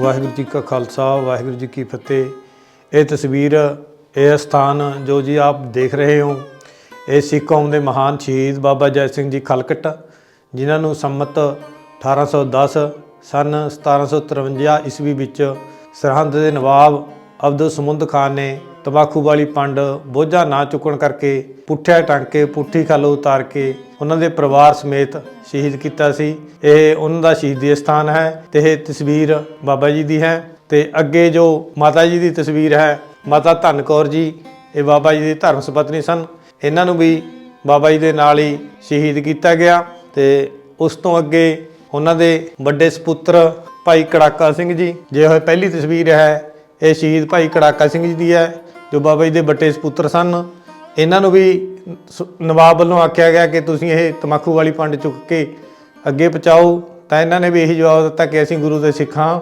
ਵਾਹਿਗੁਰੂ ਜੀ ਕਾ ਖਾਲਸਾ, ਵਾਹਿਗੁਰੂ ਜੀ ਕੀ ਫਤਿਹ। ਇਹ ਤਸਵੀਰ, ਇਹ ਸਥਾਨ ਜੋ ਜੀ ਆਪ ਦੇਖ ਰਹੇ ਹੋ, ਇਹ ਸਿੱਖ ਕੌਮ ਦੇ ਮਹਾਨ ਸ਼ਹੀਦ ਬਾਬਾ ਜੈ ਸਿੰਘ ਜੀ ਖਲਕਟ, ਜਿਨ੍ਹਾਂ ਨੂੰ ਸੰਮਤ 1810 ਸਨ 1753 ਈਸਵੀ ਵਿੱਚ ਸਰਹੰਦ ਦੇ ਨਵਾਬ ਅਬਦੁਲ ਸਮੁੰਦ ਖਾਨ ਨੇ ਤੰਬਾਕੂ ਵਾਲੀ ਪੰਡ ਬੋਝਾ ਨਾ ਚੁੱਕਣ ਕਰਕੇ ਪੁੱਠਿਆ ਟੰਗ ਕੇ ਪੁੱਠੀ ਖੱਲ ਉਤਾਰ ਕੇ ਉਹਨਾਂ ਦੇ ਪਰਿਵਾਰ ਸਮੇਤ ਸ਼ਹੀਦ ਕੀਤਾ ਸੀ। ਇਹ ਉਹਨਾਂ ਦਾ ਸ਼ਹੀਦੀ ਸਥਾਨ ਹੈ ਤੇ ਇਹ ਤਸਵੀਰ ਬਾਬਾ ਜੀ ਦੀ ਹੈ ਤੇ ਅੱਗੇ ਜੋ ਮਾਤਾ ਜੀ ਦੀ ਤਸਵੀਰ ਹੈ, ਮਾਤਾ ਧਨ ਕੌਰ ਜੀ, ਇਹ ਬਾਬਾ ਜੀ ਦੀ ਧਰਮ ਸੁਪਤਨੀ ਸਨ। ਇਹਨਾਂ ਨੂੰ ਵੀ ਬਾਬਾ ਜੀ ਦੇ ਨਾਲ ਹੀ ਸ਼ਹੀਦ ਕੀਤਾ ਗਿਆ ਤੇ ਉਸ ਤੋਂ ਅੱਗੇ ਉਹਨਾਂ ਦੇ ਵੱਡੇ ਸੁਪੁੱਤਰ ਭਾਈ ਕੜਾਕਾ ਸਿੰਘ ਜੀ ਜੇ ਹੋਏ ਪਹਿਲੀ ਤਸਵੀਰ ਹੈ, ਇਹ ਸ਼ਹੀਦ ਭਾਈ ਕੜਾਕਾ ਸਿੰਘ ਜੀ ਦੀ ਹੈ। ਜੋ ਬਾਬਾ ਜੀ ਦੇ ਵੱਟੇ ਸੁਪੁੱਤਰ ਸਨ। ਇਹਨਾਂ ਨੂੰ ਵੀ ਸ- ਨਵਾਬ ਵੱਲੋਂ ਆਖਿਆ ਗਿਆ ਕਿ ਤੁਸੀਂ ਇਹ ਤਮਾਕੂ ਵਾਲੀ ਪੰਡ ਚੁੱਕ ਕੇ ਅੱਗੇ ਪਹੁੰਚਾਓ। ਤਾਂ ਇਹਨਾਂ ਨੇ ਵੀ ਇਹੀ ਜਵਾਬ ਦਿੱਤਾ ਕਿ ਅਸੀਂ ਗੁਰੂ ਦੇ ਸਿੱਖਾਂ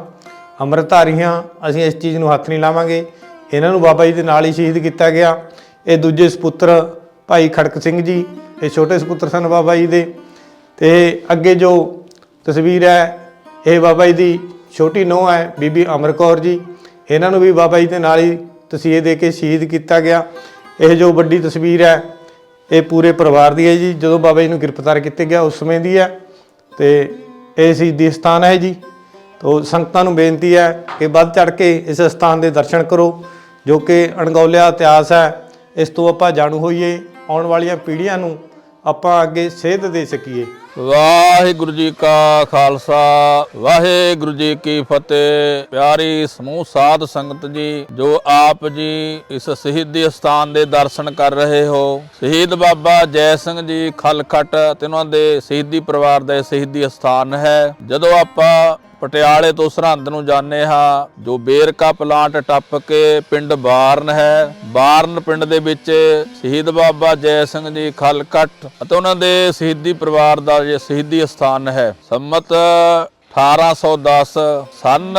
ਅੰਮ੍ਰਿਤਧਾਰੀ ਹਾਂ ਅਸੀਂ ਇਸ ਚੀਜ਼ ਨੂੰ ਹੱਥ ਨਹੀਂ ਲਾਵਾਂਗੇ। ਇਹਨਾਂ ਨੂੰ ਬਾਬਾ ਜੀ ਦੇ ਨਾਲ ਹੀ ਸ਼ਹੀਦ ਕੀਤਾ ਗਿਆ। ਇਹ ਦੂਜੇ ਸੁਪੁੱਤਰ ਭਾਈ ਖੜਕ ਸਿੰਘ ਜੀ, ਇਹ ਛੋਟੇ ਸੁਪੁੱਤਰ ਸਨ ਬਾਬਾ ਜੀ ਦੇ। ਤੇ ਅੱਗੇ ਜੋ ਤਸਵੀਰ ਹੈ, ਇਹ ਬਾਬਾ ਜੀ ਦੀ ਛੋਟੀ ਨੂੰਹ ਹੈ, ਬੀਬੀ ਅਮਰ ਕੌਰ ਜੀ। ਇਹਨਾਂ ਨੂੰ ਵੀ ਬਾਬਾ ਜੀ ਦੇ ਨਾਲ ਹੀ ਤਸੀਹੇ ਦੇ ਕੇ ਸ਼ਹੀਦ ਕੀਤਾ ਗਿਆ। ਇਹ ਜੋ ਵੱਡੀ ਤਸਵੀਰ ਹੈ, ਇਹ ਪੂਰੇ ਪਰਿਵਾਰ ਦੀ ਹੈ ਜੀ। ਜਦੋਂ ਬਾਬਾ ਜੀ ਨੂੰ ਗ੍ਰਿਫਤਾਰ ਕੀਤਾ ਗਿਆ, ਉਸ ਸਮੇਂ ਦੀ ਹੈ। ਤੇ ਇਹ ਸ਼ਹੀਦੀ ਸਥਾਨ ਹੈ ਜੀ। ਤੋ ਸੰਗਤਾਂ ਨੂੰ ਬੇਨਤੀ ਹੈ ਕਿ ਵੱਧ ਚੜ ਕੇ ਇਸ ਸਥਾਨ ਦੇ ਦਰਸ਼ਨ ਕਰੋ, ਜੋ ਕਿ ਅਣਗੌਲਿਆ ਇਤਿਹਾਸ ਹੈ। ਇਸ ਤੋਂ ਆਪਾਂ ਜਾਣੂ ਹੋਈਏ, ਆਉਣ ਵਾਲੀਆਂ ਪੀੜ੍ਹੀਆਂ ਨੂੰ ਆਪਾਂ ਅੱਗੇ ਸੇਧ ਦੇ ਸਕੀਏ। ਵਾਹਿਗੁਰੂ ਜੀ ਕਾ ਖਾਲਸਾ, ਵਾਹਿਗੁਰੂ ਜੀ ਕੀ ਫਤਿਹ। ਪਿਆਰੀ ਸਮੂਹ ਸਾਧ ਸੰਗਤ ਜੀ, ਜੋ ਆਪ ਜੀ ਇਸ ਸ਼ਹੀਦੀ ਸਥਾਨ ਦੇ ਦਰਸ਼ਨ ਕਰ ਰਹੇ ਹੋ। ਸ਼ਹੀਦ ਬਾਬਾ ਜੈ ਸਿੰਘ ਜੀ ਖਲਖਟ ਤੇ ਉਹਨਾਂ ਦੇ ਸ਼ਹੀਦੀ ਪਰਿਵਾਰ ਦਾ ਸ਼ਹੀਦੀ ਸਥਾਨ ਹੈ। ਜਦੋਂ ਆਪਾਂ ਪਟਿਆਲੇ ਤੋਂ ਸਰਹੰਦ ਨੂੰ ਜਾਂਦੇ ਹਾਂ, ਜੋ ਬੇਰਕਾ ਪਲਾਂਟ ਟੱਪ ਕੇ ਪਿੰਡ ਬਾਰਨ ਹੈ। ਬਾਰਨ ਪਿੰਡ ਦੇ ਵਿੱਚ ਸ਼ਹੀਦ ਬਾਬਾ ਜੈ ਸਿੰਘ ਜੀ ਖਲਕਟ ਅਤੇ ਉਹਨਾਂ ਦੇ ਸ਼ਹੀਦੀ ਪਰਿਵਾਰ ਦਾ ਜੇ ਸ਼ਹੀਦੀ ਸਥਾਨ ਹੈ। ਸੰਮਤ 1810 ਸਨ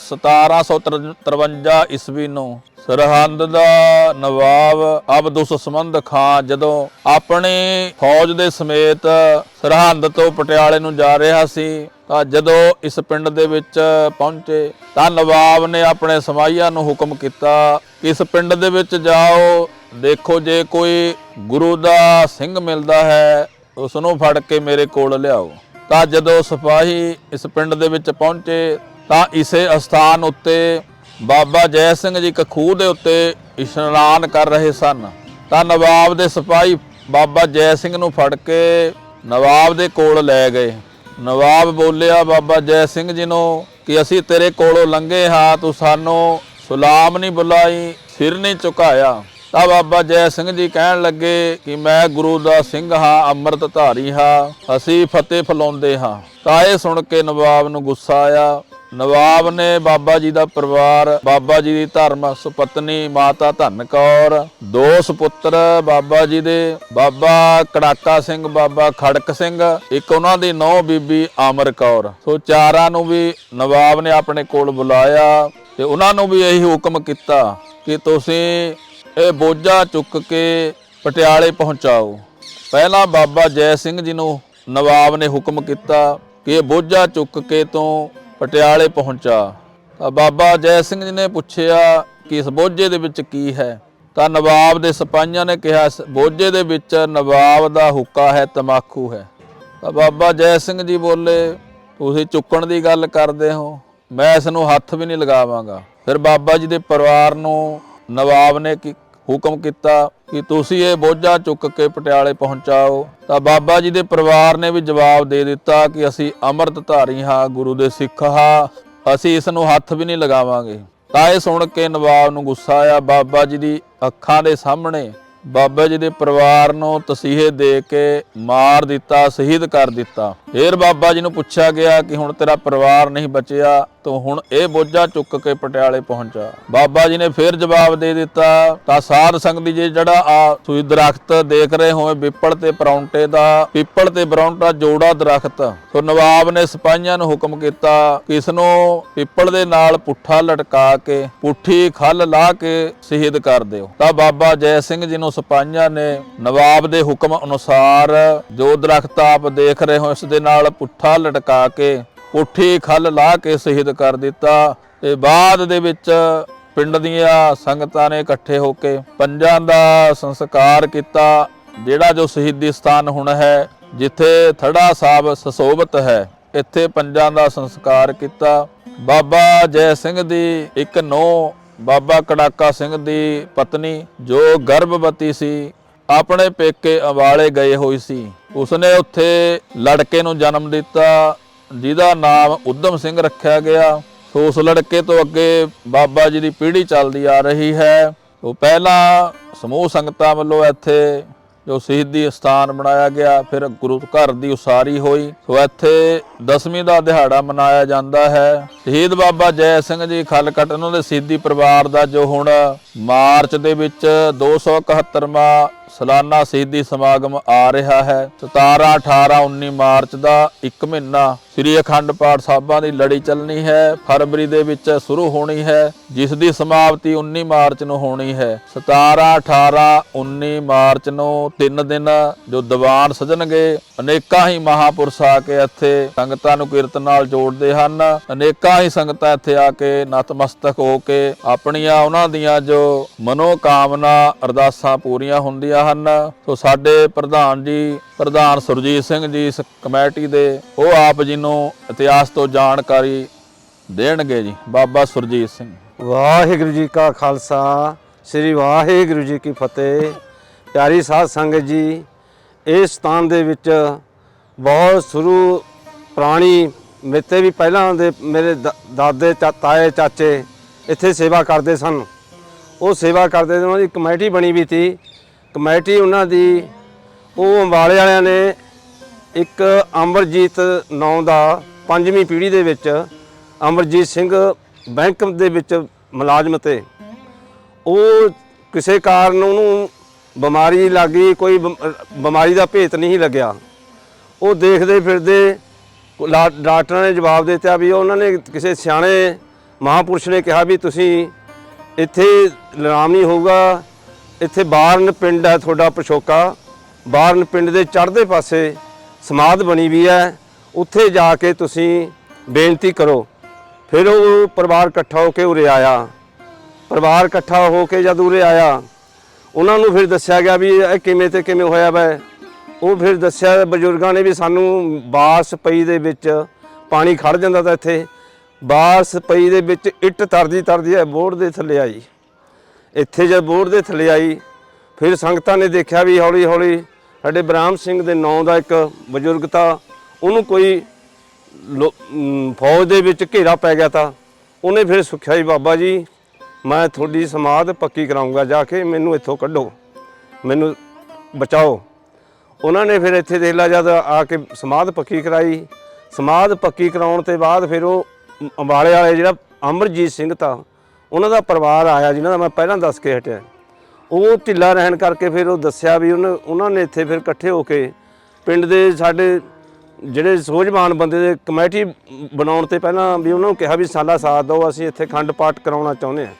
1753 ਈਸਵੀ ਨੂੰ ਸਰਹੰਦ ਦਾ ਨਵਾਬ ਅਬਦੁਸ ਸਮੰਦ ਖਾਨ ਜਦੋਂ ਆਪਣੀ ਫੌਜ ਦੇ ਸਮੇਤ ਸਰਹੰਦ ਤੋਂ ਪਟਿਆਲੇ ਨੂੰ ਜਾ ਰਿਹਾ ਸੀ ਤਾਂ ਜਦੋਂ ਇਸ ਪਿੰਡ ਦੇ ਵਿੱਚ ਪਹੁੰਚੇ ਤਾਂ ਨਵਾਬ ਨੇ ਆਪਣੇ ਸਮਾਈਆਂ ਨੂੰ ਹੁਕਮ ਕੀਤਾ ਕਿ ਇਸ ਪਿੰਡ ਦੇ ਵਿੱਚ ਜਾਓ, ਦੇਖੋ ਜੇ ਕੋਈ ਗੁਰੂ ਦਾ ਸਿੰਘ ਮਿਲਦਾ ਹੈ ਉਸ ਨੂੰ ਫੜ ਕੇ ਮੇਰੇ ਕੋਲ ਲਿਆਓ। ਤਾਂ ਜਦੋਂ ਸਿਪਾਹੀ ਇਸ ਪਿੰਡ ਦੇ ਵਿੱਚ ਪਹੁੰਚੇ ਤਾਂ ਇਸੇ ਅਸਥਾਨ ਉੱਤੇ ਬਾਬਾ ਜੈ ਸਿੰਘ ਜੀ ਇੱਕ ਖੂਹ ਦੇ ਉੱਤੇ ਇਸ਼ਨਾਨ ਕਰ ਰਹੇ ਸਨ। ਤਾਂ ਨਵਾਬ ਦੇ ਸਿਪਾਹੀ ਬਾਬਾ ਜੈ ਸਿੰਘ ਨੂੰ ਫੜ ਕੇ ਨਵਾਬ ਦੇ ਕੋਲ ਲੈ ਗਏ। ਨਵਾਬ ਬੋਲਿਆ, ਬਾਬਾ ਜੈ ਸਿੰਘ ਜੀ ਨੂੰ ਕਿ ਅਸੀਂ ਤੇਰੇ ਕੋਲੋਂ ਲੰਘੇ ਹਾਂ, ਤੂੰ ਸਾਨੂੰ ਸੁਲਾਮ ਨਹੀਂ ਬੁਲਾਈ, ਸਿਰ ਨਹੀਂ ਝੁਕਾਇਆ। ਤਾਂ ਬਾਬਾ ਜੈ ਸਿੰਘ ਜੀ ਕਹਿਣ ਲੱਗੇ ਕਿ ਮੈਂ ਗੁਰੂ ਦਾ ਸਿੰਘ ਹਾਂ ਅੰਮ੍ਰਿਤ ਧਾਰੀ ਹਾਂ, ਅਸੀਂ ਫਤਿਹ ਫਲਾਉਂਦੇ ਹਾਂ। ਤਾਂ ਇਹ ਸੁਣ ਕੇ ਨਵਾਬ ਨੂੰ ਗੁੱਸਾ ਆਇਆ। ਨਵਾਬ ਨੇ ਬਾਬਾ ਜੀ ਦਾ ਪਰਿਵਾਰ, ਬਾਬਾ ਜੀ ਦੀ ਧਰਮ, ਸੁਪਤਨੀ ਮਾਤਾ ਧੰਨ ਕੌਰ, ਦੋ ਸੁਪੁੱਤਰ ਬਾਬਾ ਜੀ ਦੇ, ਬਾਬਾ ਕੜਾਕਾ ਸਿੰਘ, ਬਾਬਾ ਖੜਕ ਸਿੰਘ, ਇੱਕ ਉਹਨਾਂ ਦੀ ਨੌ ਬੀਬੀ ਆਮਰ ਕੌਰ। ਸੋ ਚਾਰਾਂ ਨੂੰ ਵੀ ਨਵਾਬ ਨੇ ਆਪਣੇ ਕੋਲ ਬੁਲਾਇਆ ਤੇ ਉਹਨਾਂ ਨੂੰ ਵੀ ਇਹੀ ਹੁਕਮ ਕੀਤਾ ਕਿ ਤੁਸੀਂ ਇਹ ਬੋਝਾ ਚੁੱਕ ਕੇ ਪਟਿਆਲੇ ਪਹੁੰਚਾਓ। ਪਹਿਲਾਂ ਬਾਬਾ ਜੈ ਸਿੰਘ ਜੀ ਨੂੰ ਨਵਾਬ ਨੇ ਹੁਕਮ ਕੀਤਾ ਕਿ ਇਹ ਬੋਝਾ ਚੁੱਕ ਕੇ ਤੋਂ ਪਟਿਆਲੇ ਪਹੁੰਚਾ। ਤਾਂ ਬਾਬਾ ਜੈ ਸਿੰਘ ਜੀ ਨੇ ਪੁੱਛਿਆ ਕਿ ਇਸ ਬੋਝੇ ਦੇ ਵਿੱਚ ਕੀ ਹੈ? ਤਾਂ ਨਵਾਬ ਦੇ ਸਿਪਾਹੀਆਂ ਨੇ ਕਿਹਾ, ਇਸ ਬੋਝੇ ਦੇ ਵਿੱਚ ਨਵਾਬ ਦਾ ਹੁੱਕਾ ਹੈ, ਤਮਾਕੂ ਹੈ। ਤਾਂ ਬਾਬਾ ਜੈ ਸਿੰਘ ਜੀ ਬੋਲੇ, ਤੁਸੀਂ ਚੁੱਕਣ ਦੀ ਗੱਲ ਕਰਦੇ ਹੋ, ਮੈਂ ਇਸ ਨੂੰ ਹੱਥ ਵੀ ਨਹੀਂ ਲਗਾਵਾਂਗਾ। ਫਿਰ ਬਾਬਾ ਜੀ ਦੇ ਪਰਿਵਾਰ ਨੂੰ ਨਵਾਬ ਨੇ ਕੀ ਹੁਕਮ ਕੀਤਾ? ਕਿ ਤੁਸੀਂ ਇਹ ਬੋਝਾ ਚੁੱਕ ਕੇ ਪਟਿਆਲੇ ਪਹੁੰਚਾਓ, ਤਾਂ ਬਾਬਾ ਜੀ ਦੇ ਪਰਿਵਾਰ ਨੇ ਵੀ ਜਵਾਬ ਦੇ ਦਿੱਤਾ ਕਿ ਅਸੀਂ ਅੰਮ੍ਰਿਤਧਾਰੀ ਹਾਂ, ਗੁਰੂ ਦੇ ਸਿੱਖ ਹਾਂ, ਅਸੀਂ ਇਸ ਨੂੰ ਹੱਥ ਵੀ ਨਹੀਂ ਲਗਾਵਾਂਗੇ। ਤਾਂ ਇਹ ਸੁਣ ਕੇ ਨਵਾਬ ਨੂੰ ਗੁੱਸਾ ਆਇਆ, ਬਾਬਾ ਜੀ ਦੀ ਅੱਖਾਂ ਦੇ ਸਾਹਮਣੇ ਬਾਬਾ ਜੀ ਦੇ ਪਰਿਵਾਰ ਨੂੰ ਤਸੀਹੇ ਦੇ ਕੇ ਮਾਰ ਦਿੱਤਾ, ਸ਼ਹੀਦ ਕਰ ਦਿੱਤਾ। ਫੇਰ ਬਾਬਾ ਜੀ ਨੂੰ ਪੁੱਛਿਆ ਗਿਆ ਕਿ ਹੁਣ ਤੇਰਾ ਪਰਿਵਾਰ ਨਹੀਂ ਬਚਿਆ ਤੋਂ ਹੁਣ ਇਹ ਬੋਝਾ ਚੁੱਕ ਕੇ ਪਟਿਆਲੇ ਪਹੁੰਚਾ। ਬਾਬਾ ਜੀ ਨੇ ਫੇਰ ਜਵਾਬ ਦੇ ਦਿੱਤਾ, ਤਾਂ ਸਾਧ ਸੰਗਤ ਜੀ ਜਿਹੜਾ ਆ ਤੁਸੀਂ ਦਰਖਤ ਦੇਖ ਰਹੇ ਹੋ ਪਿੱਪਲ ਤੇ ਪਰੌਂਟੇ ਦਾ, ਪਿੱਪਲ ਤੇ ਪਰੌਂਟਾ ਜੋੜਾ ਦਰਖਤ, ਸੋ ਨਵਾਬ ਨੇ ਸਿਪਾਹੀਆਂ ਨੂੰ ਹੁਕਮ ਕੀਤਾ ਕਿ ਇਸ ਨੂੰ ਪਿੱਪਲ ਦੇ ਨਾਲ ਪੁੱਠਾ ਲਟਕਾ ਕੇ, ਪੁੱਠੀ ਖੱਲ ਲਾ ਕੇ ਸ਼ਹੀਦ ਕਰ ਦਿਓ। ਤਾਂ ਬਾਬਾ ਜੈ ਸਿੰਘ ਜੀ ਨੂੰ ਸਿਪਾਹੀਆਂ ਨੇ ਨਵਾਬ ਦੇ ਹੁਕਮ ਅਨੁਸਾਰ ਜੋ ਦਰਖਤ ਆਪ ਦੇਖ ਰਹੇ ਹੋ ਇਸ ਦੇ ਨਾਲ ਪੁੱਠਾ ਲਟਕਾ ਕੇ ਕੋਠੀ ਖੱਲ ਲਾ ਕੇ ਸ਼ਹੀਦ ਕਰ ਦਿੱਤਾ ਤੇ ਬਾਅਦ ਦੇ ਵਿੱਚ ਪਿੰਡ ਦੀਆਂ ਸੰਗਤਾਂ ਨੇ ਇਕੱਠੇ ਹੋ ਕੇ ਪੰਜਾਂ ਦਾ ਸੰਸਕਾਰ ਕੀਤਾ, ਜਿਹੜਾ ਜੋ ਸ਼ਹੀਦੀ ਸਥਾਨ ਹੁਣ ਹੈ, ਜਿੱਥੇ ਥੜਾ ਸਾਹਿਬ ਸਸੋਬਤ ਹੈ, ਇੱਥੇ ਪੰਜਾਂ ਦਾ ਸੰਸਕਾਰ ਕੀਤਾ। ਬਾਬਾ ਜੈ ਸਿੰਘ ਦੀ ਇੱਕ ਨੌ ਬਾਬਾ ਕੜਾਕਾ ਸਿੰਘ ਦੀ ਪਤਨੀ, ਜੋ ਗਰਭਵਤੀ ਸੀ, ਆਪਣੇ ਪੇਕੇ ਅੰਬਾਲੇ ਗਏ ਹੋਈ ਸੀ। ਉਸਨੇ ਉੱਥੇ ਲੜਕੇ ਨੂੰ ਜਨਮ ਦਿੱਤਾ ਜਿਹਦਾ ਨਾਮ ਉਦਮ ਸਿੰਘ ਰੱਖਿਆ ਗਿਆ, ਸੋ ਉਸ ਲੜਕੇ ਤੋਂ ਅੱਗੇ ਬਾਬਾ ਜੀ ਦੀ ਪੀੜ੍ਹੀ ਚੱਲਦੀ ਆ ਰਹੀ ਹੈ। ਉਹ ਪਹਿਲਾਂ ਸਮੂਹ ਸੰਗਤਾਂ ਵੱਲੋਂ ਇੱਥੇ ਜੋ ਸ਼ਹੀਦੀ ਸਥਾਨ ਬਣਾਇਆ ਗਿਆ, ਫਿਰ ਗੁਰੂ ਘਰ ਦੀ ਉਸਾਰੀ ਹੋਈ। ਸੋ ਇੱਥੇ ਦਸਵੀਂ ਦਾ ਦਿਹਾੜਾ ਮਨਾਇਆ ਜਾਂਦਾ ਹੈ। ਸ਼ਹੀਦ ਬਾਬਾ ਜੈ ਸਿੰਘ ਜੀ ਖਲਕਟ ਉਹਨਾਂ ਦੇ ਸ਼ਹੀਦੀ ਪਰਿਵਾਰ ਦਾ ਜੋ ਹੁਣ ਮਾਰਚ ਦੇ ਵਿੱਚ 271ਵਾਂ ਸਾਲਾਨਾ ਸ਼ਹੀਦੀ ਸਮਾਗਮ ਆ ਰਿਹਾ ਹੈ। 17 18 19 ਮਾਰਚ ਦਾ ਇੱਕ ਮਹੀਨਾ ਸ੍ਰੀ ਅਖੰਡ ਪਾਠ ਸਾਹਿਬਾਂ ਦੀ ਲੜੀ ਚੱਲਣੀ ਹੈ, ਫਰਵਰੀ ਦੇ ਵਿੱਚ ਸ਼ੁਰੂ ਹੋਣੀ ਹੈ, ਜਿਸ ਦੀ ਸਮਾਪਤੀ 19 ਮਾਰਚ ਨੂੰ ਹੋਣੀ ਹੈ। 17 18 19 ਮਾਰਚ ਨੂੰ ਤਿੰਨ ਦਿਨ ਜੋ ਦੀਵਾਨ ਸਜਣਗੇ, ਅਨੇਕਾਂ ਹੀ ਮਹਾਪੁਰਸ਼ ਆ ਕੇ ਇੱਥੇ ਸੰਗਤਾਂ ਨੂੰ ਕੀਰਤਨ ਨਾਲ ਜੋੜਦੇ ਹਨ। ਅਨੇਕਾਂ ਹੀ ਸੰਗਤਾਂ ਇੱਥੇ ਆ ਕੇ ਨਤਮਸਤਕ ਹੋ ਕੇ ਆਪਣੀਆਂ ਉਹਨਾਂ ਦੀਆਂ ਜੋ ਮਨੋ ਕਾਮਨਾ ਅਰਦਾਸਾਂ ਪੂਰੀਆਂ ਹੁੰਦੀਆਂ ਹਨ। ਸੋ ਸਾਡੇ ਪ੍ਰਧਾਨ ਜੀ, ਪ੍ਰਧਾਨ ਸੁਰਜੀਤ ਸਿੰਘ ਜੀ ਇਸ ਕਮੇਟੀ ਦੇ, ਉਹ ਆਪ ਜੀ ਨੂੰ ਇਤਿਹਾਸ ਤੋਂ ਜਾਣਕਾਰੀ ਦੇਣਗੇ ਜੀ, ਬਾਬਾ ਸੁਰਜੀਤ ਸਿੰਘ। ਵਾਹਿਗੁਰੂ ਜੀ ਕਾ ਖਾਲਸਾ, ਸ੍ਰੀ ਵਾਹਿਗੁਰੂ ਜੀ ਕੀ ਫਤਿਹ। ਪਿਆਰੀ ਸਾਧ ਸੰਗਤ ਜੀ, ਇਸ ਸਥਾਨ ਦੇ ਵਿੱਚ ਬਹੁਤ ਸ਼ੁਰੂ ਪੁਰਾਣੀ ਮੇਤੇ ਵੀ ਪਹਿਲਾਂ ਦੇ ਮੇਰੇ ਦਾ- ਦਾਦੇ ਚਾ- ਤਾਏ, ਚਾਚੇ ਇੱਥੇ ਸੇਵਾ ਕਰਦੇ ਸਨ। ਉਹ ਸੇਵਾ ਕਰਦੇ ਉਹਨਾਂ ਦੀ ਕਮੇਟੀ ਬਣੀ ਵੀ ਸੀ। ਕਮੇਟੀ ਉਹਨਾਂ ਦੀ, ਉਹ ਅੰਬਾਲੇ ਵਾਲਿਆਂ ਨੇ ਇੱਕ ਅਮਰਜੀਤ ਨੌ ਦਾ ਪੰਜਵੀਂ ਪੀੜ੍ਹੀ ਦੇ ਵਿੱਚ ਅਮਰਜੀਤ ਸਿੰਘ ਬੈਂਕ ਦੇ ਵਿੱਚ ਮੁਲਾਜ਼ਮ ਤੇ। ਉਹ ਕਿਸੇ ਕਾਰਨ ਉਹਨੂੰ ਬਿਮਾਰੀ ਲੱਗ ਗਈ, ਕੋਈ ਬਿਮ- ਬਿਮਾਰੀ ਦਾ ਭੇਤ ਨਹੀਂ ਲੱਗਿਆ। ਉਹ ਦੇਖਦੇ ਫਿਰਦੇ ਲਾ- ਡਾਕਟਰਾਂ ਨੇ ਜਵਾਬ ਦੇ ਦਿੱਤਾ ਵੀ ਉਹਨਾਂ ਨੇ ਕਿਸੇ ਸਿਆਣੇ ਮਹਾਪੁਰਸ਼ ਨੇ ਕਿਹਾ ਵੀ ਤੁਸੀਂ ਇੱਥੇ ਆਰਾਮ ਨਹੀਂ ਹੋਊਗਾ, ਇੱਥੇ ਬਾਰਨ ਪਿੰਡ ਹੈ ਤੁਹਾਡਾ ਪਛੋਕਾ ਬਾਰਨ ਪਿੰਡ ਦੇ ਚੜ੍ਹਦੇ ਪਾਸੇ ਸਮਾਧ ਬਣੀ ਵੀ ਹੈ, ਉੱਥੇ ਜਾ ਕੇ ਤੁਸੀਂ ਬੇਨਤੀ ਕਰੋ। ਫਿਰ ਉਹ ਪਰਿਵਾਰ ਇਕੱਠਾ ਹੋ ਕੇ ਉਰੇ ਆਇਆ। ਪਰਿਵਾਰ ਇਕੱਠਾ ਹੋ ਕੇ ਜਦ ਉਰੇ ਆਇਆ, ਉਹਨਾਂ ਨੂੰ ਫਿਰ ਦੱਸਿਆ ਗਿਆ ਵੀ ਇਹ ਕਿਵੇਂ ਤੇ ਕਿਵੇਂ ਹੋਇਆ ਵੈ। ਉਹ ਫਿਰ ਦੱਸਿਆ, ਬਜ਼ੁਰਗਾਂ ਨੇ ਵੀ ਸਾਨੂੰ ਬਾਰਸ ਪਈ ਦੇ ਵਿੱਚ ਪਾਣੀ ਖੜ ਜਾਂਦਾ ਤਾਂ ਇੱਥੇ। ਬਾਰਸ ਪਈ ਦੇ ਵਿੱਚ ਇੱਟ ਤਰਦੀ ਤਰਦੀ ਹੈ ਬੋਰਡ ਦੇ ਥੱਲੇ ਆਈ। ਇੱਥੇ ਜਦ ਬੋਰਡ ਦੇ ਥੱਲੇ ਆਈ, ਫਿਰ ਸੰਗਤਾਂ ਨੇ ਦੇਖਿਆ ਵੀ ਹੌਲੀ ਹੌਲੀ ਸਾਡੇ ਬ੍ਰਾਹਮ ਸਿੰਘ ਦੇ ਨਾਂ ਦਾ ਇੱਕ ਬਜ਼ੁਰਗ ਤਾਂ ਉਹਨੂੰ ਕੋਈ ਲੋ- ਫੌਜ ਦੇ ਵਿੱਚ ਘੇਰਾ ਪੈ ਗਿਆ ਤਾਂ ਉਹਨੇ ਫਿਰ ਸੁਖਿਆ ਜੀ, ਬਾਬਾ ਜੀ, ਮੈਂ ਤੁਹਾਡੀ ਸਮਾਧ ਪੱਕੀ ਕਰਾਉਂਗਾ, ਜਾ ਕੇ ਮੈਨੂੰ ਇੱਥੋਂ ਕੱਢੋ, ਮੈਨੂੰ ਬਚਾਓ। ਉਹਨਾਂ ਨੇ ਫਿਰ ਇੱਥੇ ਦੇਖ ਲਾ ਜਦ ਆ ਕੇ ਸਮਾਧ ਪੱਕੀ ਕਰਾਈ, ਸਮਾਧ ਪੱਕੀ ਕਰਾਉਣ ਤੇ ਬਾਅਦ ਫਿਰ ਉਹ ਅੰਬਾਲੇ ਵਾਲੇ ਜਿਹੜਾ ਅਮਰਜੀਤ ਸਿੰਘ ਤਾਂ ਉਹਨਾਂ ਦਾ ਪਰਿਵਾਰ ਆਇਆ, ਜਿਨ੍ਹਾਂ ਦਾ ਮੈਂ ਪਹਿਲਾਂ ਦੱਸ ਕੇ ਹਟਿਆ। ਉਹ ਢਿੱਲਾ ਰਹਿਣ ਕਰਕੇ ਫਿਰ ਉਹ ਦੱਸਿਆ ਵੀ ਉਹਨੇ ਉਹਨਾਂ ਨੇ ਇੱਥੇ ਫਿਰ ਇਕੱਠੇ ਹੋ ਕੇ ਪਿੰਡ ਦੇ ਸਾਡੇ ਜਿਹੜੇ ਸੋਝਵਾਨ ਬੰਦੇ ਦੇ ਕਮੇਟੀ ਬਣਾਉਣ ਤੇ ਪਹਿਲਾਂ ਵੀ ਉਹਨਾਂ ਨੂੰ ਕਿਹਾ ਵੀ ਸਾਲਾ ਸਾਥ ਦਿਓ, ਅਸੀਂ ਇੱਥੇ ਖੰਡ ਪਾਠ ਕਰਾਉਣਾ ਚਾਹੁੰਦੇ ਹਾਂ।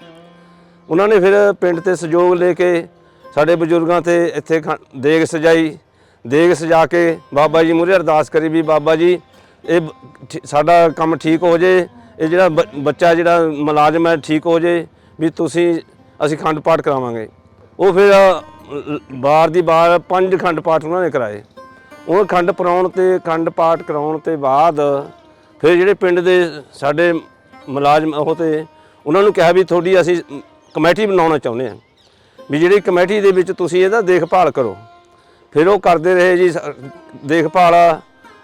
ਉਹਨਾਂ ਨੇ ਫਿਰ ਪਿੰਡ ਤੇ ਸਹਿਯੋਗ ਲੈ ਕੇ ਸਾਡੇ ਬਜ਼ੁਰਗਾਂ ਤੇ ਇੱਥੇ ਖ- ਦੇਗ ਸਜਾਈ। ਦੇਗ ਸਜਾ ਕੇ ਬਾਬਾ ਜੀ ਮੂਹਰੇ ਅਰਦਾਸ ਕਰੀ ਵੀ ਬਾਬਾ ਜੀ, ਇਹ ਬ- ਠੀ- ਸਾਡਾ ਕੰਮ ਠੀਕ ਹੋ ਜੇ, ਇਹ ਜਿਹੜਾ ਬ- ਬੱਚਾ ਜਿਹੜਾ ਮੁਲਾਜ਼ਮ ਹੈ ਠੀਕ ਹੋ ਜੇ, ਵੀ ਤੁਸੀਂ ਅਸੀਂ ਖੰਡ ਪਾਠ ਕਰਾਵਾਂਗੇ। ਉਹ ਫਿਰ ਅ, ਬਾਰ ਦੀ ਬਾਰ ਪੰਜ ਖੰਡ ਪਾਠ ਉਹਨਾਂ ਨੇ ਕਰਾਏ। ਉਹ ਖੰਡ ਪਰਾਉਣ ਤੇ ਖੰਡ ਪਾਠ ਕਰਾਉਣ ਤੇ ਬਾਅਦ ਫਿਰ ਜਿਹੜੇ ਪਿੰਡ ਦੇ ਸਾਡੇ ਮੁਲਾਜ਼ਮ ਉਹ ਤੇ ਉਹਨਾਂ ਨੂੰ ਕਿਹਾ ਵੀ ਤੁਹਾਡੀ ਅਸੀਂ ਕਮੇਟੀ ਬਣਾਉਣਾ ਚਾਹੁੰਦੇ ਹਾਂ। ਵੀ ਜਿਹੜੀ ਕਮੇਟੀ ਦੇ ਵਿੱਚ ਤੁਸੀਂ ਇਹਦਾ ਦੇਖਭਾਲ ਕਰੋ। ਫਿਰ ਉਹ ਕਰਦੇ ਰਹੇ ਜੀ ਦੇਖਭਾਲ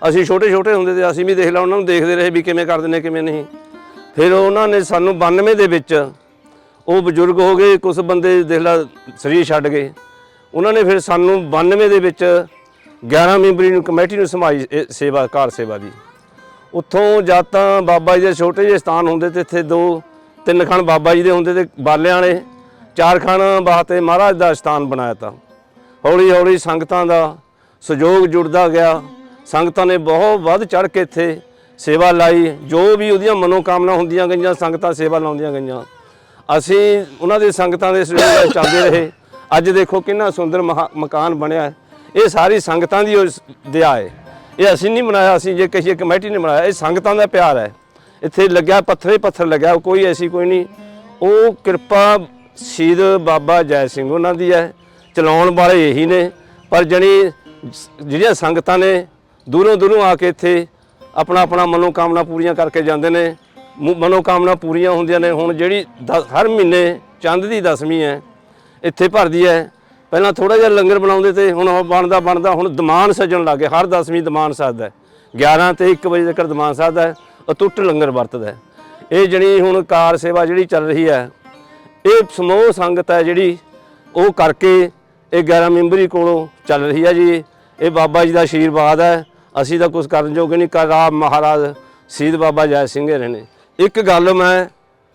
ਅਸੀਂ ਛੋਟੇ ਛੋਟੇ ਹੁੰਦੇ ਤੇ ਅਸੀਂ ਵੀ ਦੇਖ ਲਾ ਉਹਨਾਂ ਨੂੰ ਦੇਖਦੇ ਰਹੇ ਵੀ ਕਿਵੇਂ ਕਰਦੇ ਨੇ ਕਿਵੇਂ ਨਹੀਂ। ਫਿਰ ਉਹਨਾਂ ਨੇ ਸਾਨੂੰ 92 ਦੇ ਵਿੱਚ ਉਹ ਬਜ਼ੁਰਗ ਹੋ ਗਏ ਕੁਝ ਬੰਦੇ ਦੇਖ ਲਾ ਸਰੀਰ ਛੱਡ ਗਏ। ਉਹਨਾਂ ਨੇ ਫਿਰ ਸਾਨੂੰ 92 ਦੇ ਵਿੱਚ 11 ਮੈਂਬਰੀ ਨੂੰ ਕਮੇਟੀ ਨੂੰ ਸੰਭਾਈ ਸੇਵਾ, ਕਾਰ ਸੇਵਾ ਦੀ। ਉੱਥੋਂ ਜਦ ਤਾਂ ਬਾਬਾ ਜੀ ਦੇ ਛੋਟੇ ਜਿਹੇ ਸਥਾਨ ਹੁੰਦੇ ਤੇ ਇੱਥੇ ਦੋ, ਤਿੰਨ ਖਣ ਬਾਬਾ ਜੀ ਦੇ ਹੁੰਦੇ ਤੇ ਬਾਲਿਆਂ ਵਾਲੇ, ਚਾਰ ਖਣ ਵਾਸਤੇ ਮਹਾਰਾਜ ਦਾ ਸਥਾਨ ਬਣਾਇਆ ਤਾ। ਹੌਲੀ ਹੌਲੀ ਸੰਗਤਾਂ ਦਾ ਸਹਿਯੋਗ ਜੁੜਦਾ ਗਿਆ। ਸੰਗਤਾਂ ਨੇ ਬਹੁਤ ਵੱਧ ਚੜ ਕੇ ਇੱਥੇ ਸੇਵਾ ਲਾਈ। ਜੋ ਵੀ ਉਹਦੀਆਂ ਮਨੋਕਾਮਨਾ ਹੁੰਦੀਆਂ ਗਈਆਂ, ਸੰਗਤਾਂ ਸੇਵਾ ਲਾਉਂਦੀਆਂ ਗਈਆਂ। ਅਸੀਂ ਉਹਨਾਂ ਦੇ ਸੰਗਤਾਂ ਦੇ ਸਹਿਯੋਗ ਚੱਲਦੇ ਰਹੇ। ਅੱਜ ਦੇਖੋ ਕਿੰਨਾ ਸੁੰਦਰ ਮਹਾ- ਮਕਾਨ ਬਣਿਆ ਹੈ। ਇਹ ਸਾਰੀ ਸੰਗਤਾਂ ਦੀ ਉਹ ਦਇਆ ਹੈ। ਇਹ ਅਸੀਂ ਨਹੀਂ ਬਣਾਇਆ ਅਸੀਂ ਜੇ ਕਿਸੇ ਕਮੇਟੀ ਨੇ ਬਣਾਇਆ ਇਹ ਸੰਗਤਾਂ ਦਾ ਪਿਆਰ ਹੈ। ਇੱਥੇ ਲੱਗਿਆ ਪੱਥਰੇ ਪੱਥਰ ਲੱਗਿਆ ਕੋਈ ਐਸੀ ਕੋਈ ਨਹੀਂ। ਉਹ ਕਿਰਪਾ ਸ਼ਹੀਦ ਬਾਬਾ ਜੈ ਸਿੰਘ ਉਹਨਾਂ ਦੀ ਹੈ। ਚਲਾਉਣ ਵਾਲੇ ਇਹੀ ਨੇ। ਪਰ ਜਣੀ ਜਿਹੜੀਆਂ ਸੰਗਤਾਂ ਨੇ ਦੂਰੋਂ ਦੂਰੋਂ ਆ ਕੇ ਇੱਥੇ ਆਪਣਾ ਆਪਣਾ ਮਨੋਕਾਮਨਾ ਪੂਰੀਆਂ ਕਰਕੇ ਜਾਂਦੇ ਨੇ। ਮਨੋਕਾਮਨਾ ਪੂਰੀਆਂ ਹੁੰਦੀਆਂ ਨੇ। ਹੁਣ ਜਿਹੜੀ ਦ- ਹਰ ਮਹੀਨੇ ਚੰਦ ਦੀ ਦਸਵੀਂ ਹੈ, ਇੱਥੇ ਭਰਦੀ ਹੈ। ਪਹਿਲਾਂ ਥੋੜਾ ਜਿਹਾ ਲੰਗਰ ਬਣਾਉਂਦੇ ਤੇ ਹੁਣ ਉਹ ਬਣਦਾ ਬਣਦਾ ਹੁਣ ਦੀਵਾਨ ਸਜਣ ਲੱਗੇ ਹਰ ਦਸਵੀਂ ਦਮਾਨ ਸਜਦਾ ਹੈ। 11 ਤੇ 1 ਵਜੇ ਤੱਕ ਦਮਾਨ ਸਜਦਾ ਹੈ। ਅਟੁੱਟ ਲੰਗਰ ਵਰਤਦਾ ਇਹ ਜਿਹੜੀ ਹੁਣ ਕਾਰ ਸੇਵਾ ਜਿਹੜੀ ਚੱਲ ਰਹੀ ਹੈ, ਇਹ ਸਮੂਹ ਸੰਗਤ ਹੈ ਜਿਹੜੀ ਉਹ ਕਰਕੇ ਇਹ 11 ਮੈਂਬਰੀ ਕੋਲੋਂ ਚੱਲ ਰਹੀ ਹੈ ਜੀ। ਇਹ ਬਾਬਾ ਜੀ ਦਾ ਆਸ਼ੀਰਵਾਦ ਹੈ। ਅਸੀਂ ਤਾਂ ਕੁਝ ਕਰਨ ਜੋਗੇ ਨਹੀਂ। ਕਰ ਮਹਾਰਾਜ, ਸ਼ਹੀਦ ਬਾਬਾ ਜੈ ਸਿੰਘ ਰਹੇ ਨੇ। ਇੱਕ ਗੱਲ ਮੈਂ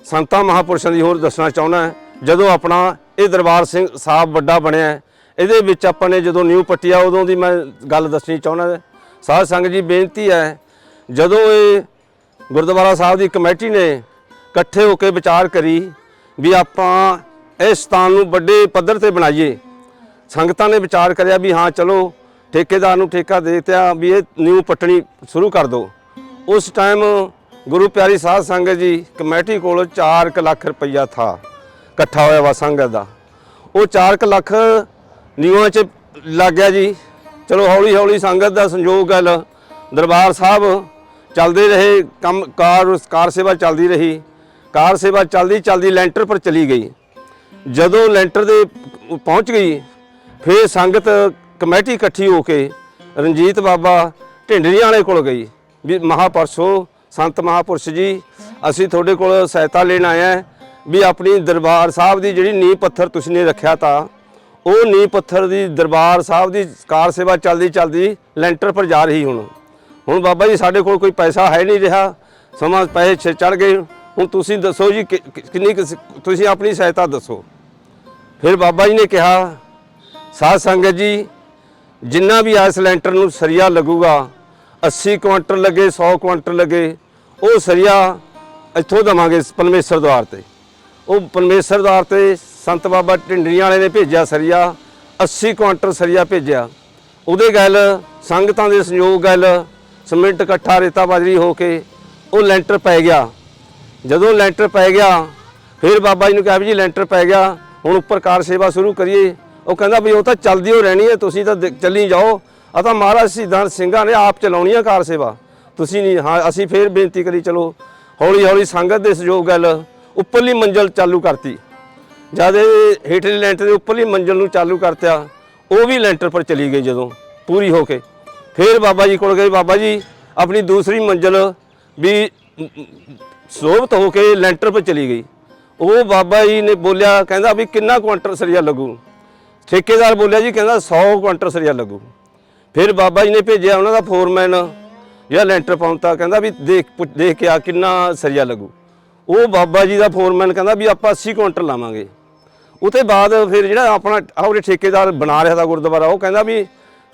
ਸੰਤਾਂ ਮਹਾਪੁਰਸ਼ਾਂ ਦੀ ਹੋਰ ਦੱਸਣਾ ਚਾਹੁੰਦਾ ਜਦੋਂ ਆਪਣਾ ਇਹ ਦਰਬਾਰ ਸਿੰਘ ਸਾਹਿਬ ਵੱਡਾ ਬਣਿਆ ਇਹਦੇ ਵਿੱਚ ਆਪਾਂ ਨੇ ਜਦੋਂ ਨਿਊ ਪੱਟਿਆ ਉਦੋਂ ਦੀ ਮੈਂ ਗੱਲ ਦੱਸਣੀ ਚਾਹੁੰਦਾ ਸਾਧ ਸੰਗਤ ਜੀ, ਬੇਨਤੀ ਹੈ, ਜਦੋਂ ਇਹ ਗੁਰਦੁਆਰਾ ਸਾਹਿਬ ਦੀ ਕਮੇਟੀ ਨੇ ਇਕੱਠੇ ਹੋ ਕੇ ਵਿਚਾਰ ਕਰੀ ਵੀ ਆਪਾਂ ਇਸ ਸਥਾਨ ਨੂੰ ਵੱਡੇ ਪੱਧਰ ਤੇ ਬਣਾਈਏ, ਸੰਗਤਾਂ ਨੇ ਵਿਚਾਰ ਕਰਿਆ ਵੀ ਹਾਂ, ਚਲੋ, ਠੇਕੇਦਾਰ ਨੂੰ ਠੇਕਾ ਦੇ ਦਿੱਤਾ ਵੀ ਇਹ ਨਿਊ ਪੱਟਣੀ ਸ਼ੁਰੂ ਕਰ ਦਿਓ। ਉਸ ਟਾਈਮ ਗੁਰੂ ਪਿਆਰੀ ਸਾਧ ਸੰਗਤ ਜੀ, ਕਮੇਟੀ ਕੋਲ 4 ਲੱਖ ਰੁਪਈਆ ਥਾ, ਇਕੱਠਾ ਹੋਇਆ ਵਾ ਸੰਗਤ ਦਾ। ਉਹ 4 ਲੱਖ ਨਿਊਆਂ 'ਚ ਲੱਗ ਗਿਆ ਜੀ। ਚਲੋ ਹੌਲੀ ਹੌਲੀ ਸੰਗਤ ਦਾ ਸੰਯੋਗ ਗੱਲ ਦਰਬਾਰ ਸਾਹਿਬ ਚੱਲਦੇ ਰਹੇ, ਕੰਮ ਕਾਰ ਕਾਰ ਸੇਵਾ ਚੱਲਦੀ ਰਹੀ। ਕਾਰ ਸੇਵਾ ਚੱਲਦੀ ਚੱਲਦੀ ਲੈਂਟਰ ਪਰ ਚਲੀ ਗਈ। ਜਦੋਂ ਲੈਂਟਰ ਦੇ ਪਹੁੰਚ ਗਈ, ਫਿਰ ਸੰਗਤ ਕਮੇਟੀ ਇਕੱਠੀ ਹੋ ਕੇ ਰਣਜੀਤ ਬਾਬਾ ਢਿੰਡਰੀਆਂ ਵਾਲੇ ਕੋਲ ਗਈ। ਵੀ ਮਹਾਪੁਰਸ਼ੋ ਸੰਤ ਮਹਾਪੁਰਸ਼ ਜੀ, ਅਸੀਂ ਤੁਹਾਡੇ ਕੋਲ ਸਹਾਇਤਾ ਲੈਣ ਆਏ ਹਾਂ ਵੀ ਆਪਣੀ ਦਰਬਾਰ ਸਾਹਿਬ ਦੀ ਜਿਹੜੀ ਨੀਂਹ ਪੱਥਰ ਤੁਸੀਂ ਨੇ ਰੱਖਿਆ ਤਾਂ, ਉਹ ਨੀਂਹ ਪੱਥਰ ਦੀ ਦਰਬਾਰ ਸਾਹਿਬ ਦੀ ਕਾਰ ਸੇਵਾ ਚੱਲਦੀ ਚੱਲਦੀ ਲੈਂਟਰ ਪਰ ਜਾ ਰਹੀ ਹੁਣ। ਹੁਣ ਬਾਬਾ ਜੀ ਸਾਡੇ ਕੋਲ ਕੋਈ ਪੈਸਾ ਹੈ ਨਹੀਂ ਰਿਹਾ, ਸਮਾਂ ਪੈਸੇ ਚੜ ਗਏ, ਹੁਣ ਤੁਸੀਂ ਦੱਸੋ ਜੀ ਕਿ- ਕਿੰਨੀ ਕੁ ਤੁਸੀਂ ਆਪਣੀ ਸਹਾਇਤਾ ਦੱਸੋ। ਫਿਰ ਬਾਬਾ ਜੀ ਨੇ ਕਿਹਾ, ਸਾਧ ਸੰਗਤ ਜੀ, ਜਿੰਨਾ ਵੀ ਇਸ ਲੈਂਟਰ ਨੂੰ ਸਰੀਆ ਲੱਗੂਗਾ 80 ਕੁਇੰਟਲ ਲੱਗੇ 100 ਕੁਇੰਟਲ ਲੱਗੇ ਉਹ ਸਰੀਆ ਇੱਥੋਂ ਦਵਾਂਗੇ ਪਰਮੇਸ਼ਰ ਦਵਾਰ ਤੇ। ਉਹ ਪਰਮੇਸ਼ਰ ਦਵਾਰ ਤੇ ਸੰਤ ਬਾਬਾ ਢਿੰਡਰੀਆਂ ਵਾਲੇ ਨੇ ਭੇਜਿਆ ਸਰੀਆ 80 ਕੁਆਂਟਲ ਸਰੀਆ ਭੇਜਿਆ। ਉਹਦੇ ਗੱਲ, ਸੰਗਤਾਂ ਦੇ ਸੰਯੋਗ ਗੱਲ, ਸਮਿੰਟ ਇਕੱਠਾ ਰੇਤਾ ਬਾਜਰੀ ਹੋ ਕੇ ਉਹ ਲੈਂਟਰ ਪੈ ਗਿਆ। ਜਦੋਂ ਲੈਂਟਰ ਪੈ ਗਿਆ, ਫਿਰ ਬਾਬਾ ਜੀ ਨੂੰ ਕਿਹਾ ਵੀ ਜੀ ਲੈਂਟਰ ਪੈ ਗਿਆ, ਹੁਣ ਉੱਪਰ ਕਾਰ ਸੇਵਾ ਸ਼ੁਰੂ ਕਰੀਏ। ਉਹ ਕਹਿੰਦਾ ਵੀ ਉਹ ਤਾਂ ਚੱਲਦੀ ਹੋ ਰਹਿਣੀ ਹੈ, ਤੁਸੀਂ ਤਾਂ ਚੱਲੀ ਜਾਓ। ਆ ਤਾਂ ਮਹਾਰਾਜ ਸਿਧਾਂਤ ਸਿੰਘਾਂ ਨੇ ਆਪ ਚਲਾਉਣੀ ਆ ਕਾਰ ਸੇਵਾ। ਤੁਸੀਂ ਨਹੀਂ, ਹਾਂ, ਅਸੀਂ ਫੇਰ ਬੇਨਤੀ ਕਰੀ, ਚਲੋ ਹੌਲੀ ਹੌਲੀ ਸੰਗਤ ਦੇ ਸਹਿਯੋਗ ਗੱਲ ਉੱਪਰਲੀ ਮੰਜ਼ਲ ਚਾਲੂ ਕਰਤੀ। ਜਦ ਇਹ ਹੇਠਲੇ ਲੈਂਟਰ ਦੇ ਉੱਪਰਲੀ ਮੰਜ਼ਲ ਨੂੰ ਚਾਲੂ ਕਰਤਿਆ, ਉਹ ਵੀ ਲੈਂਟਰ ਪਰ ਚਲੀ ਗਈ ਜਦੋਂ, ਪੂਰੀ ਹੋ ਕੇ। ਫਿਰ ਬਾਬਾ ਜੀ ਕੋਲ ਗਏ, ਬਾਬਾ ਜੀ, ਆਪਣੀ ਦੂਸਰੀ ਮੰਜ਼ਲ ਵੀ ਸੋਭਤ ਹੋ ਕੇ ਲੈਂਟਰ ਪਰ ਚਲੀ ਗਈ। ਉਹ ਬਾਬਾ ਜੀ ਨੇ ਬੋਲਿਆ, ਕਹਿੰਦਾ ਵੀ ਕਿੰਨਾ ਕੁਆਂਟਲ ਸਰੀਆ ਲੱਗੂ? ਠੇਕੇਦਾਰ ਬੋਲਿਆ ਜੀ, ਕਹਿੰਦਾ 100 ਕੁਆਂਟਲ ਸਰੀਆ ਲੱਗੂ। ਫਿਰ ਬਾਬਾ ਜੀ ਨੇ ਭੇਜਿਆ ਉਹਨਾਂ ਦਾ ਫੋਰਮੈਨ ਜਿਹੜਾ ਲੈਂਟਰ ਪਾਉਂਦਾ ਕਹਿੰਦਾ ਵੀ ਦੇਖ ਪੁੱਛ- ਦੇਖ ਕੇ ਆ ਕਿੰਨਾ ਸਰੀਆ ਲੱਗੂ। ਉਹ ਬਾਬਾ ਜੀ ਦਾ ਫੋਰਮੈਨ ਕਹਿੰਦਾ ਵੀ ਆਪਾਂ 80 ਕੁਆਂਟਲ ਲਾਵਾਂਗੇ। ਉਤੇ ਬਾਅਦ ਫਿਰ ਜਿਹੜਾ ਆਪਣਾ ਆਉਰੇ ਠੇਕੇਦਾਰ ਬਣਾ ਰਿਹਾ ਦਾ ਗੁਰਦੁਆਰਾ, ਉਹ ਕਹਿੰਦਾ ਵੀ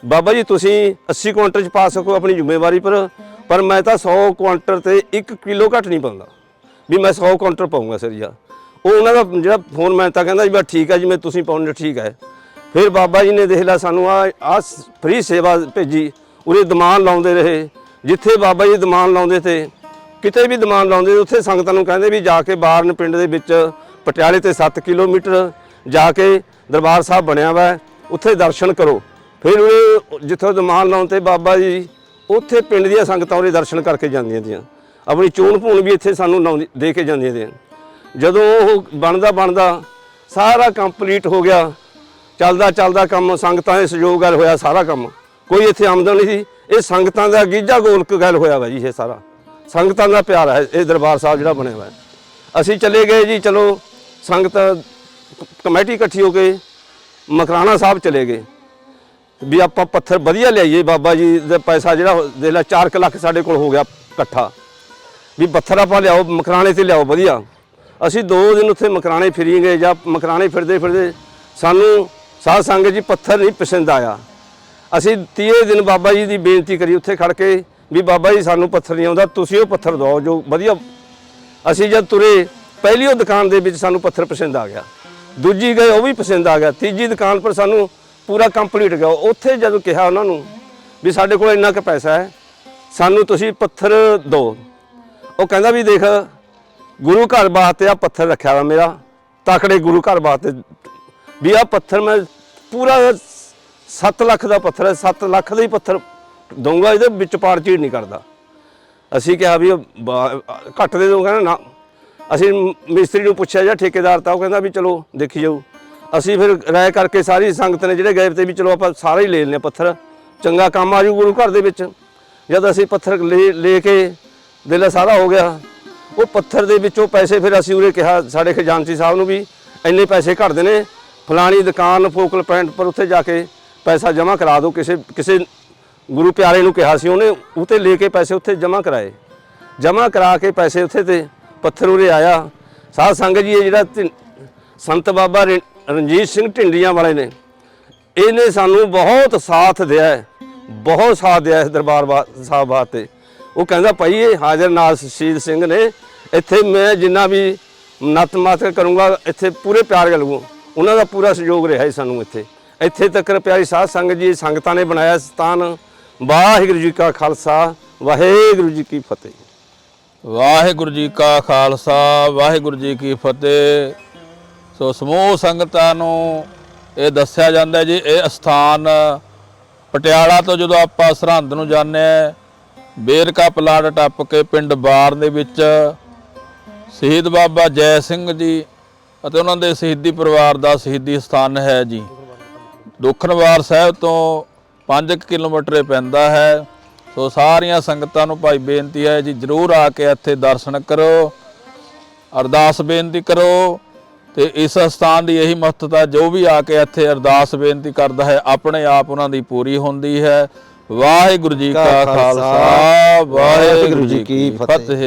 ਬਾਬਾ ਜੀ ਤੁਸੀਂ 80 ਕੁਇੰਟਲ ਚ ਪਾ ਸਕੋ ਆਪਣੀ ਜ਼ਿੰਮੇਵਾਰੀ ਪਰ ਪਰ ਮੈਂ ਤਾਂ 100 ਕੁਆਂਟਲ ਤੇ 1 ਕਿਲੋ ਘੱਟ ਨਹੀਂ ਪਾਉਂਦਾ। ਵੀ ਮੈਂ 100 ਕੁਆਂਟਲ ਪਾਉਂਗਾ ਸਰੀਆ। ਉਹ ਉਹਨਾਂ ਦਾ ਜਿਹੜਾ ਫੋਨ ਫੋਰਮੈਨ ਤਾਂ ਕਹਿੰਦਾ ਜੀ ਬਸ ਠੀਕ ਹੈ ਜੀ, ਮੈਂ ਤੁਸੀਂ ਪਾਉਂਦੇ ਠੀਕ ਹੈ ਫਿਰ ਬਾਬਾ ਜੀ ਨੇ ਦੇਖ ਲਿਆ ਸਾਨੂੰ ਆ ਆ ਫ੍ਰੀ ਸੇਵਾ ਭੇਜੀ ਉਰੇ ਦਮਾਨ ਲਾਉਂਦੇ ਰਹੇ। ਜਿੱਥੇ ਬਾਬਾ ਜੀ ਦਮਾਨ ਲਾਉਂਦੇ ਤੇ, ਕਿਤੇ ਵੀ ਦਮਾਨ ਲਾਉਂਦੇ, ਉੱਥੇ ਸੰਗਤਾਂ ਨੂੰ ਕਹਿੰਦੇ ਵੀ ਜਾ ਕੇ ਬਾਰਨ ਪਿੰਡ ਦੇ ਵਿੱਚ ਪਟਿਆਲੇ ਤੇ 7 ਕਿਲੋਮੀਟਰ ਜਾ ਕੇ ਦਰਬਾਰ ਸਾਹਿਬ ਬਣਿਆ ਵਾ, ਉੱਥੇ ਦਰਸ਼ਨ ਕਰੋ। ਫਿਰ ਉਹ ਜਿੱਥੋਂ ਦਮਾਨ ਲਾਉਣ ਤੇ ਬਾਬਾ ਜੀ, ਉੱਥੇ ਪਿੰਡ ਦੀਆਂ ਸੰਗਤਾਂ ਉਹਦੇ ਦਰਸ਼ਨ ਕਰਕੇ ਜਾਂਦੀਆਂ ਤੀਆਂ। ਆਪਣੀ ਚੋਣ ਭੂਣ ਵੀ ਇੱਥੇ ਸਾਨੂੰ ਲਾਉਂਦੀ, ਦੇ ਕੇ ਜਾਂਦੀਆਂ ਦੀਆਂ ਜਦੋਂ ਉਹ ਬਣਦਾ ਬਣਦਾ ਸਾਰਾ ਕੰਪਲੀਟ ਹੋ ਗਿਆ, ਚੱਲਦਾ ਚੱਲਦਾ ਕੰਮ, ਸੰਗਤਾਂ ਦੇ ਸਹਿਯੋਗ ਨਾਲ ਹੋਇਆ ਸਾਰਾ ਕੰਮ। ਕੋਈ ਇੱਥੇ ਆਮਦਨ ਨਹੀਂ ਸੀ। ਇਹ ਸੰਗਤਾਂ ਦਾ ਗੀਜਾ ਗੋਲਕ ਗੱਲ ਹੋਇਆ ਵਾ ਜੀ ਇਹ ਸਾਰਾ। ਸੰਗਤਾਂ ਦਾ ਪਿਆਰ ਹੈ, ਇਹ ਦਰਬਾਰ ਸਾਹਿਬ ਜਿਹੜਾ ਬਣਿਆ ਹੋਇਆ। ਅਸੀਂ ਚਲੇ ਗਏ ਜੀ, ਚਲੋ, ਸੰਗਤ ਕਮੇਟੀ ਇਕੱਠੀ ਹੋ ਕੇ ਮਕਰਾਣਾ ਸਾਹਿਬ ਚਲੇ ਗਏ। ਵੀ ਆਪਾਂ ਪੱਥਰ ਵਧੀਆ ਲਿਆਈਏ ਬਾਬਾ ਜੀ ਦਾ ਪੈਸਾ ਜਿਹੜਾ ਦੇ ਲਾ 4 ਲੱਖ ਸਾਡੇ ਕੋਲ ਹੋ ਗਿਆ ਇਕੱਠਾ। ਵੀ ਪੱਥਰ ਆਪਾਂ ਲਿਆਓ, ਮਕਰਾਣੇ ਤੇ ਲਿਆਓ, ਵਧੀਆ। ਅਸੀਂ ਦੋ ਦਿਨ ਉੱਥੇ ਮਕਰਾਣੇ ਫਿਰੀ ਗਏ ਜਾਂ ਮਕਰਾਣੇ ਫਿਰਦੇ ਫਿਰਦੇ ਸਾਨੂੰ ਸਾਧ ਸੰਗਤ ਜੀ ਪੱਥਰ ਨਹੀਂ ਪਸੰਦ ਆਇਆ। ਅਸੀਂ 30 ਦਿਨ ਬਾਬਾ ਜੀ ਦੀ ਬੇਨਤੀ ਕਰੀ, ਉੱਥੇ ਖੜ ਕੇ ਵੀ ਬਾਬਾ ਜੀ ਸਾਨੂੰ ਪੱਥਰ ਨਹੀਂ ਆਉਂਦਾ, ਤੁਸੀਂ ਉਹ ਪੱਥਰ ਦਿਓ ਜੋ ਵਧੀਆ। ਅਸੀਂ ਜਦ ਤੁਰੇ, ਪਹਿਲੀ ਉਹ ਦੁਕਾਨ ਦੇ ਵਿੱਚ ਸਾਨੂੰ ਪੱਥਰ ਪਸੰਦ ਆ ਗਿਆ। ਦੂਜੀ ਗਏ, ਉਹ ਵੀ ਪਸੰਦ ਆ ਗਿਆ। ਤੀਜੀ ਦੁਕਾਨ ਪਰ ਸਾਨੂੰ ਪੂਰਾ ਕੰਪਲੀਟ ਗਿਆ। ਉੱਥੇ ਜਦੋਂ ਕਿਹਾ ਉਹਨਾਂ ਨੂੰ ਵੀ ਸਾਡੇ ਕੋਲ ਇੰਨਾ ਕੁ ਪੈਸਾ ਹੈ, ਸਾਨੂੰ ਤੁਸੀਂ ਪੱਥਰ ਦਿਓ। ਉਹ ਕਹਿੰਦਾ ਵੀ ਦੇਖ, ਗੁਰੂ ਘਰ ਵਾਸਤੇ ਆ ਪੱਥਰ ਰੱਖਿਆ ਵਾ ਮੇਰਾ। ਤਕੜੇ ਗੁਰੂ ਘਰ ਵਾਸਤੇ ਵੀ ਆ ਪੱਥਰ ਮੈਂ ਪੂਰਾ 7 ਲੱਖ ਦਾ ਪੱਥਰ ਹੈ 7 ਲੱਖ ਦਾ ਹੀ ਪੱਥਰ ਦਊਂਗਾ, ਇਹਦੇ ਵਿੱਚ ਪਾੜ ਚੀੜ ਨਹੀਂ ਕਰਦਾ। ਅਸੀਂ ਕਿਹਾ ਵੀ ਉਹ ਘੱਟ ਦੇ ਦੋ ਕਹਿੰਦਾ ਨਾ। ਅਸੀਂ ਮਿਸਤਰੀ ਨੂੰ ਪੁੱਛਿਆ ਜਾਂ ਠੇਕੇਦਾਰ ਤਾਂ ਉਹ ਕਹਿੰਦਾ ਵੀ ਚਲੋ, ਦੇਖੀ ਜਾਊ। ਅਸੀਂ ਫਿਰ ਰਾਏ ਕਰਕੇ ਸਾਰੀ ਸੰਗਤ ਨੇ ਜਿਹੜੇ ਗਏ ਤੇ ਵੀ ਚਲੋ ਆਪਾਂ ਸਾਰਾ ਹੀ ਲੈ ਲੈਨੇ ਪੱਥਰ। ਚੰਗਾ ਕੰਮ ਆ ਜੂ ਗੁਰੂ ਘਰ ਦੇ ਵਿੱਚ। ਜਦ ਅਸੀਂ ਪੱਥਰ ਲੈ ਲੈ ਕੇ ਦਿਲ ਸਾਰਾ ਹੋ ਗਿਆ, ਉਹ ਪੱਥਰ ਦੇ ਵਿੱਚੋਂ ਪੈਸੇ ਫਿਰ ਅਸੀਂ ਉਰੇ ਕਿਹਾ, ਸਾਡੇ ਖਜ਼ਾਨਚੀ ਸਾਹਿਬ ਨੂੰ ਵੀ ਇੰਨੇ ਪੈਸੇ ਘਟਦੇ ਨੇ। ਫਲਾਣੀ ਦੁਕਾਨ, ਫੋਕਲ ਪੁਆਇੰਟ ਪਰ ਉੱਥੇ ਜਾ ਕੇ ਪੈਸਾ ਜਮ੍ਹਾਂ ਕਰਾ ਦਿਓ ਕਿਸੇ ਕਿਸੇ ਗੁਰੂ ਪਿਆਰੇ ਨੂੰ ਕਿਹਾ ਸੀ ਉਹਨੇ ਉਤੇ ਲੈ ਕੇ ਪੈਸੇ ਉੱਥੇ ਜਮ੍ਹਾਂ ਕਰਾਏ। ਜਮ੍ਹਾਂ ਕਰਾ ਕੇ ਪੈਸੇ ਉੱਥੇ ਤੇ ਪੱਥਰ ਉਰੇ ਆਇਆ। ਸਾਧ ਸੰਗਤ ਜੀ, ਇਹ ਜਿਹੜਾ ਢਿੰ- ਸੰਤ ਬਾਬਾ ਰਣਜੀਤ ਸਿੰਘ ਢਿੰਡੀਆਂ ਵਾਲੇ ਨੇ, ਇਹਨੇ ਸਾਨੂੰ ਬਹੁਤ ਸਾਥ ਦਿਆ ਬਹੁਤ ਸਾਥ ਦਿਆ ਇਸ ਦਰਬਾਰ ਸਾਹਿਬ ਵਾਸਤੇ। ਉਹ ਕਹਿੰਦਾ, ਭਾਈ, ਇਹ ਹਾਜ਼ਰ ਨਾਲ ਸ਼ਹੀਦ ਸਿੰਘ ਨੇ, ਇੱਥੇ ਮੈਂ ਜਿੰਨਾ ਵੀ ਨਤਮਸਤਕ ਕਰੂੰਗਾ, ਇੱਥੇ ਪੂਰੇ ਪਿਆਰ ਕਰੂੰਗਾ। ਉਹਨਾਂ ਦਾ ਪੂਰਾ ਸਹਿਯੋਗ ਰਿਹਾ ਹੈ ਸਾਨੂੰ ਇੱਥੇ। ਇੱਥੇ ਤੱਕ ਪਿਆਰੀ ਸਾਧ ਸੰਗਤ ਜੀ, ਸੰਗਤਾਂ ਨੇ ਬਣਾਇਆ ਸਥਾਨ। ਵਾਹਿਗੁਰੂ ਜੀ ਕਾ ਖਾਲਸਾ, ਵਾਹਿਗੁਰੂ ਜੀ ਕੀ ਫਤਿਹ। ਵਾਹਿਗੁਰੂ ਜੀ ਕਾ ਖਾਲਸਾ, ਵਾਹਿਗੁਰੂ ਜੀ ਕੀ ਫਤਿਹ। ਸੋ ਸਮੂਹ ਸੰਗਤਾਂ ਨੂੰ ਇਹ ਦੱਸਿਆ ਜਾਂਦਾ ਜੀ, ਇਹ ਸਥਾਨ ਪਟਿਆਲਾ ਤੋਂ ਜਦੋਂ ਆਪਾਂ ਸਰਹੰਦ ਨੂੰ ਜਾਂਦੇ ਹਾਂ, ਬੇਰਕਾ ਪਲਾਟ ਟੱਪ ਕੇ ਪਿੰਡ ਬਾਰ ਦੇ ਵਿੱਚ, ਸ਼ਹੀਦ ਬਾਬਾ ਜੈ ਸਿੰਘ ਜੀ ਅਤੇ ਉਹਨਾਂ ਦੇ ਸ਼ਹੀਦੀ ਪਰਿਵਾਰ ਦਾ ਸ਼ਹੀਦੀ ਸਥਾਨ ਹੈ ਜੀ। ਦੁਖਨਵਾਰ ਸਾਹਿਬ ਤੋਂ 5 ਕਿਲੋਮੀਟਰ ਪੈਂਦਾ ਹੈ। ਸੋ ਸਾਰੀਆਂ ਸੰਗਤਾਂ ਨੂੰ ਭਾਈ ਬੇਨਤੀ ਹੈ ਜੀ ਜਰੂਰ ਆ ਕੇ ਇੱਥੇ ਦਰਸ਼ਨ ਕਰੋ ਅਰਦਾਸ ਬੇਨਤੀ ਕਰੋ ਤੇ ਇਸ ਸਥਾਨ ਦੀ ਇਹੀ ਮਹੱਤਤਾ ਜੋ ਵੀ ਆ ਕੇ ਇੱਥੇ ਅਰਦਾਸ ਬੇਨਤੀ ਕਰਦਾ ਹੈ ਆਪਣੇ ਆਪ ਉਹਨਾਂ ਦੀ ਪੂਰੀ ਹੁੰਦੀ ਹੈ। ਵਾਹਿਗੁਰੂ ਜੀ ਕਾ ਖਾਲਸਾ ਵਾਹਿਗੁਰੂ ਜੀ ਕੀ ਫਤਿਹ।